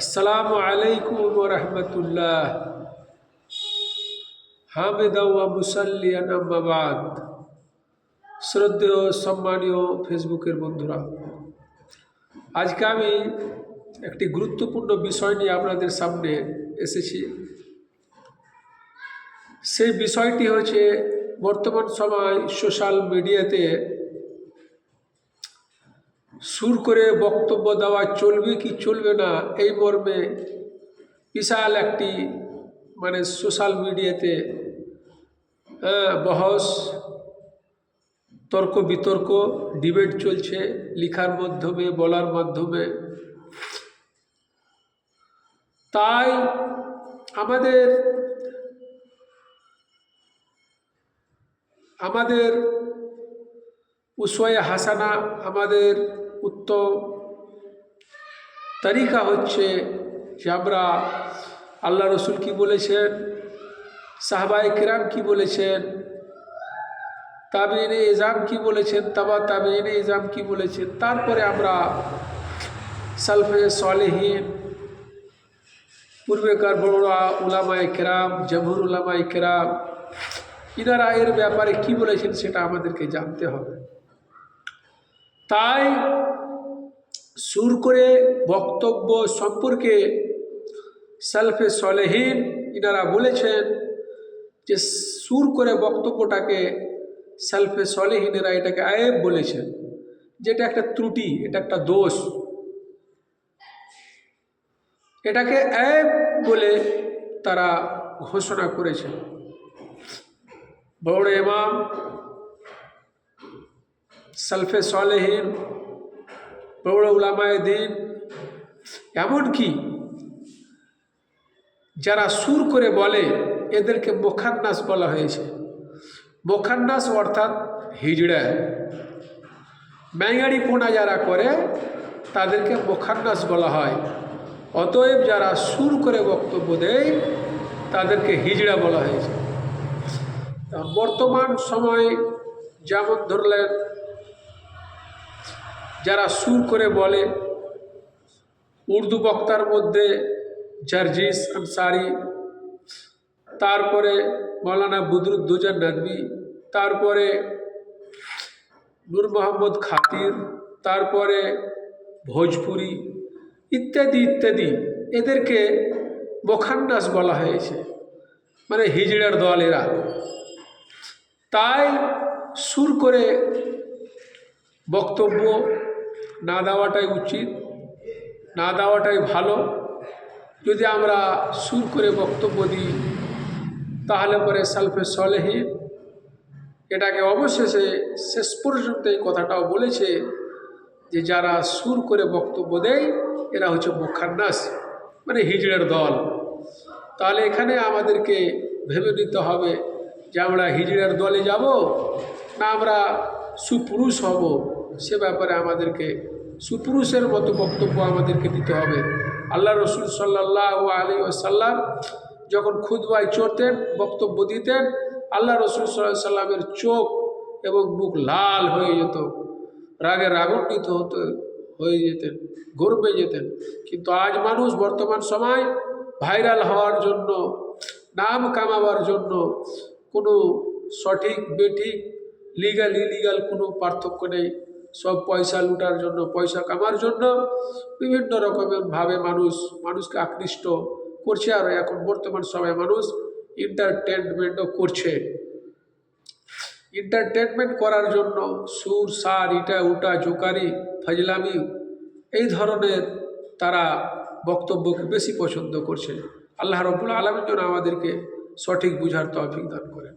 আসসালামু আলাইকুম রহমতুল্লাহ। হামেদা মুসাল্লিয়ান আম্মাবাদ শ্রদ্ধেয়, সম্মানীয় ফেসবুকের বন্ধুরা, আজকে আমি একটি গুরুত্বপূর্ণ বিষয় নিয়ে আপনাদের সামনে এসেছি। সেই বিষয়টি হচ্ছে বর্তমান সময় সোশ্যাল মিডিয়াতে সুর করে বক্তব্য দেওয়া চলবে কি চলবে না এই মর্মে বিশাল একটি মানে সোশ্যাল মিডিয়াতে বহস, তর্ক বিতর্ক ডিবেট চলছে লিখার মাধ্যমে, বলার মাধ্যমে। তাই আমাদের আমাদের উসওয়ায়ে হাসানা আমাদের উত্তম। তরিকা হচ্ছে যে আমরা আল্লাহ রসুল কি বলেছেন? সাহবাই কিরাম কি বলেছেন? তাবিনে ইজাম কি বলেছেন? তাবা তাবিনে ইজাম কি বলেছেন? তারপরে আমরা সালফে সালেহীন, পূর্বেকার বড়রা উলামায় কেরাম, জমহুর উলামায় কেরাম, ইনারা এর ব্যাপারে কি বলেছেন সেটা আমাদেরকে জানতে হবে। তাই সুর করে বক্তব্য সম্পর্কে সেলফে সলেহীন ইনারা বলেছেন যে সুর করে বক্তব্যটাকে সেলফে সলেহীনেরা এটাকে আয়েব বলেছেন, যেটা একটা ত্রুটি, এটা একটা দোষ। এটাকে আয়েব বলে তারা ঘোষণা করেছেন। বড় ইমাম সালফে সালেহীন বড় উলামায় দিন, এমনকি যারা সুর করে বলে, এদেরকে মোখান্নাস বলা হয়েছে। মোখান্নাস অর্থাৎ হিজড়া। ম্যাঙ্গাড়ি পোনা যারা করে, তাদেরকে মোখান্নাস বলা হয়। অতএব যারা সুর করে বক্তব্য দেয়, তাদেরকে হিজড়া বলা হয়েছে। বর্তমান সময়ে যেমন ধরলেন যারা সুর করে বলে, উর্দু বক্তার মধ্যে জার্জিস আনসারি, তারপরে মৌলানা বুদরুদ্দোজা নদী তারপরে নূর মোহাম্মদ খাতির, তারপরে ভোজপুরি, ইত্যাদি ইত্যাদি। এদেরকে মোখান্নাস বলা হয়েছে। মানে হিজড়ার দল এরা। তাই সুর করে বক্তব্য না দেওয়াটাই উচিত, না দেওয়াটাই ভালো। যদি আমরা সুর করে বক্তব্য দিই, তাহলে পরে সালফে সলেহীন এটাকে অবশেষে শেষ পর্যন্ত এই কথাটাও বলেছে যে যারা সুর করে বক্তব্য দেয়, এরা হচ্ছে মুখান্নাস মানে হিজড়ের দল। তাহলে এখানে আমাদেরকে ভেবে নিতে হবে যে আমরা হিজড়ের দলে যাব না আমরা সুপুরুষ হব, সে ব্যাপারে আমাদেরকে সুপুরুষের মতো বক্তব্য আমাদেরকে দিতে হবে। আল্লাহ রসুল সাল্লাহ আলী আসাল্লাম যখন খুদবায় চড়তেন, বক্তব্য দিতেন, আল্লাহ রসুল সাল্লাহ সাল্লামের চোখ এবং মুখ লাল হয়ে যেত, রাগে রাগান্বিত হতো, হয়ে যেতেন, গর্বে যেতেন। কিন্তু আজ মানুষ বর্তমান সময় ভাইরাল হওয়ার জন্য, নাম কামাবার জন্য কোনো সঠিক, বেঠিক লিগাল ইলিগাল কোনো পার্থক্য নেই। সব পয়সা লুটার জন্য, পয়সা কামার জন্য বিভিন্ন রকমের ভাবে মানুষ, মানুষকে আকৃষ্ট করছে। আর এখন বর্তমান সময়ে মানুষ এন্টারটেনমেন্টও করছে। এন্টারটেনমেন্ট করার জন্য সুর, সার, ইটা, উটা, জোকারি, ফজলামি এই ধরনের তারা বক্তব্যকে বেশি পছন্দ করছে। আল্লাহ রবুল আলমের জন্য আমাদেরকে সঠিক বুঝার তৌফিক দান করেন।